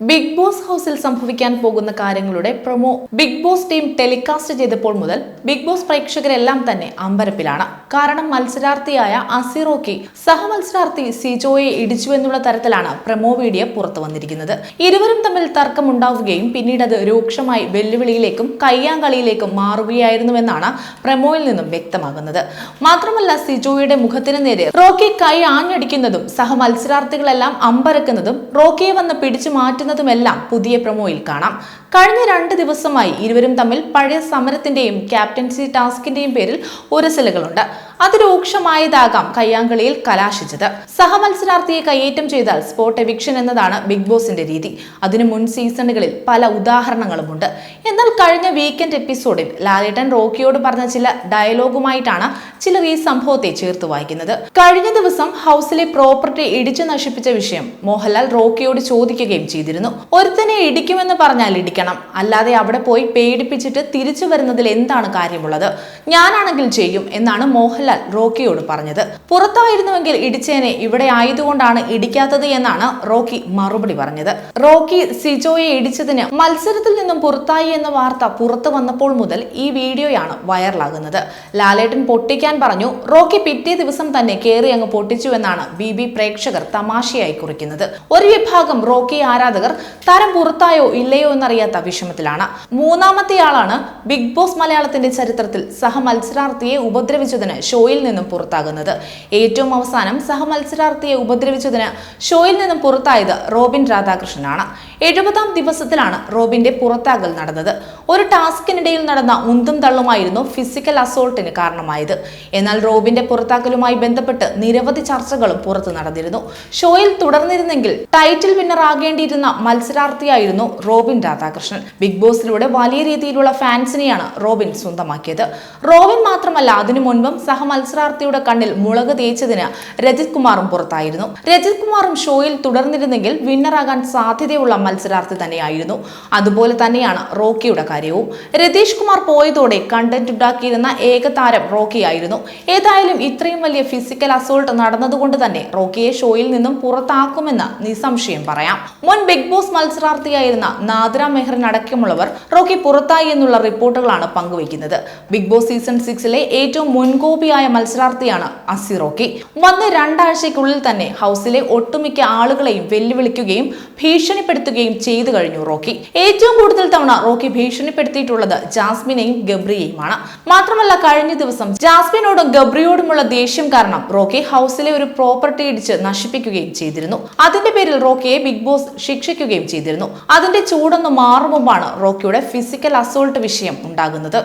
Big boss ഹൗസിൽ സംഭവിക്കാൻ പോകുന്ന കാര്യങ്ങളുടെ promo Big Boss team telecast ചെയ്തപ്പോൾ മുതൽ ബിഗ് ബോസ് പ്രേക്ഷകരെല്ലാം തന്നെ അമ്പരപ്പിലാണ്. കാരണം മത്സരാർത്ഥിയായ അസിറോക്കി സഹമത്സരാർത്ഥി സിജോയെ ഇടിച്ചു എന്നുള്ള തരത്തിലാണ് പ്രൊമോ വീഡിയോ പുറത്തു വന്നിരിക്കുന്നത്. ഇരുവരും തമ്മിൽ തർക്കമുണ്ടാവുകയും പിന്നീട് അത് രൂക്ഷമായി വെല്ലുവിളിയിലേക്കും കയ്യാങ്കളിയിലേക്കും മാറുകയായിരുന്നുവെന്നാണ് പ്രൊമോയിൽ നിന്നും വ്യക്തമാകുന്നത്. മാത്രമല്ല സിജോയുടെ മുഖത്തിന് നേരെ റോക്കി കൈ ആഞ്ഞടിക്കുന്നതും സഹമത്സരാർത്ഥികളെല്ലാം അമ്പരക്കുന്നതും റോക്കിയെ വന്ന് പിടിച്ചു മാറ്റുന്നതുമെല്ലാം പുതിയ പ്രൊമോയിൽ കാണാം. കഴിഞ്ഞ രണ്ട് ദിവസമായി ഇരുവരും തമ്മിൽ പഴയ സമരത്തിന്റെയും ക്യാപ്റ്റൻസി ടാസ്കിന്റെയും പേരിൽ ഉരസലുകളുണ്ട്. അത് രൂക്ഷമായതാകാം കയ്യാങ്കളിയിൽ കലാശിച്ചത്. സഹമത്സരാർത്ഥിയെ കയ്യേറ്റം ചെയ്താൽ സ്പോട്ട് എവിക്ഷൻ എന്നതാണ് ബിഗ് ബോസിന്റെ രീതി. അതിനു മുൻ സീസണുകളിൽ പല ഉദാഹരണങ്ങളുമുണ്ട്. എന്നാൽ കഴിഞ്ഞ വീക്കെൻഡ് എപ്പിസോഡിൽ ലാലേട്ടൻ റോക്കിയോട് പറഞ്ഞ ചില ഡയലോഗുമായിട്ടാണ് ചിലർ ഈ സംഭവത്തെ ചേർത്ത് വായിക്കുന്നത്. കഴിഞ്ഞ ദിവസം ഹൗസിലെ പ്രോപ്പർട്ടി ഇടിച്ചു നശിപ്പിച്ച വിഷയം മോഹൻലാൽ റോക്കിയോട് ചോദിക്കുകയും ചെയ്തിരുന്നു. ഒരുത്തനെ ഇടിക്കുമെന്ന് പറഞ്ഞാൽ ഇടിക്കണം. അല്ലാതെ അവിടെ പോയി പേടിപ്പിച്ചിട്ട് തിരിച്ചു വരുന്നതിൽ എന്താണ് കാര്യമുള്ളത്? ഞാനാണെങ്കിൽ ചെയ്യും എന്നാണ് മോഹൻലാൽ റോക്കിയോട് പറഞ്ഞത്. പുറത്തായിരുന്നുവെങ്കിൽ ഇടിച്ചേനെ ഇവിടെ ആയതുകൊണ്ടാണ് ഇടിക്കാത്തത് എന്നാണ് റോക്കി മറുപടി പറഞ്ഞത്. റോക്കി സിജോയെ ഇടിച്ചതിന് മത്സരത്തിൽ നിന്നും പുറത്തായി എന്ന വാർത്ത പുറത്തു വന്നപ്പോൾ മുതൽ ഈ വീഡിയോയാണ് വൈറലാകുന്നത്. ലാലേട്ടൻ പൊട്ടിക്കാൻ പറഞ്ഞു. റോക്കി പിറ്റേ ദിവസം തന്നെ കയറി അങ്ങ് പൊട്ടിച്ചു എന്നാണ് ബി ബി പ്രേക്ഷകർ തമാശയായി കുറിക്കുന്നത്. ഒരു വിഭാഗം റോക്കി ആരാധകർ താരം പുറത്തായോ ഇല്ലയോ എന്നറിയാത്ത വിഷമത്തിലാണ്. മൂന്നാമത്തെയാളാണ് ബിഗ് ബോസ് മലയാളത്തിന്റെ ചരിത്രത്തിൽ സഹമത്സരാർത്ഥിയെ ഉപദ്രവിച്ചതിന് ഷോയിൽ നിന്നും പുറത്താകുന്നത്. ഏറ്റവും അവസാനം സഹമത്സരാർത്ഥിയെ ഉപദ്രവിച്ചതിന് ഷോയിൽ നിന്നും പുറത്തായത് റോബിൻ രാധാകൃഷ്ണനാണ്. എഴുപതാം ദിവസത്തിലാണ് റോബിന്റെ പുറത്താകൽ നടന്നത്. ഒരു ടാസ്കിനിടയിൽ നടന്ന ഉന്തും തള്ളുമായിരുന്നു ഫിസിക്കൽ അസോൾട്ടിന് കാരണമായത്. എന്നാൽ റോബിന്റെ പുറത്താക്കലുമായി ബന്ധപ്പെട്ട് നിരവധി ചർച്ചകളും പുറത്തു നടന്നിരുന്നു. ഷോയിൽ തുടർന്നിരുന്നെങ്കിൽ ടൈറ്റിൽ വിന്നർ ആകേണ്ടിയിരുന്ന മത്സരാർത്ഥിയായിരുന്നു റോബിൻ രാധാകൃഷ്ണൻ. ബിഗ് ബോസിലൂടെ വലിയ രീതിയിലുള്ള ഫാൻസിനെയാണ് റോബിൻ സ്വന്തമാക്കിയത്. റോബിൻ മാത്രമല്ല അതിനു മുൻപും സഹമത്സരാർത്ഥിയുടെ കണ്ണിൽ മുളക് തേച്ചതിന് രജിത് കുമാറും പുറത്തായിരുന്നു. രജിത് കുമാറും ഷോയിൽ തുടർന്നിരുന്നെങ്കിൽ വിന്നറാകാൻ സാധ്യതയുള്ള മത്സരാർത്ഥി തന്നെയായിരുന്നു. അതുപോലെ തന്നെയാണ് റോക്കിയുടെ കാര്യവും. രതീഷ് കുമാർ പോയതോടെ കണ്ടന്റ് ഉണ്ടാക്കിയിരുന്ന ഏക താരം റോക്കിയായിരുന്നു. ഏതായാലും ഇത്രയും വലിയ ഫിസിക്കൽ അസോൾട്ട് നടന്നതുകൊണ്ട് തന്നെ റോക്കിയെ ഷോയിൽ നിന്നും പുറത്താക്കുമെന്ന് നിസ്സംശയം പറയാം. മുൻ ബിഗ് ബോസ് മത്സരാർത്ഥിയായിരുന്ന നാദ്ര മെഹ്റിൻ അടക്കമുള്ളവർ റോക്കി പുറത്തായി എന്നുള്ള റിപ്പോർട്ടുകളാണ് പങ്കുവയ്ക്കുന്നത്. ബിഗ് ബോസ് സീസൺ സിക്സിലെ ഏറ്റവും മുൻകോപിയായ മത്സരാർത്ഥിയാണ് അസി റോക്കി. വന്ന് രണ്ടാഴ്ചയ്ക്കുള്ളിൽ തന്നെ ഹൗസിലെ ഒട്ടുമിക്ക ആളുകളെയും വെല്ലുവിളിക്കുകയും ഭീഷണിപ്പെടുത്തുകയും ചെയ്തു കഴിഞ്ഞു റോക്കി. ഏറ്റവും കൂടുതൽ തവണ റോക്കി ഭീഷണിപ്പെടുത്തിയിട്ടുള്ളത് ജാസ്മിനെയും ഗബ്രിയെയുമാണ്. മാത്രമല്ല കഴിഞ്ഞ ദിവസം ജാസ്മിനോടും ഗബ്രിയോടുമുള്ള ദേഷ്യം കാരണം റോക്കി ഹൗസിലെ ഒരു പ്രോപ്പർട്ടി ഇടിച്ച് നശിപ്പിക്കുകയും ചെയ്തിരുന്നു. അതിന്റെ പേരിൽ റോക്കിയെ ബിഗ് ബോസ് ശിക്ഷിക്കുകയും ചെയ്തിരുന്നു. അതിന്റെ ചൂടൊന്ന് മാറും മുമ്പാണ് റോക്കിയുടെ ഫിസിക്കൽ അസോൾട്ട് വിഷയം ഉണ്ടാകുന്നത്.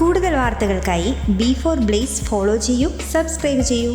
കൂടുതൽ വാർത്തകൾക്കായി ബി ഫോർ ബ്ലേസ് ഫോളോ ചെയ്യൂ സബ്സ്ക്രൈബ് ചെയ്യൂ.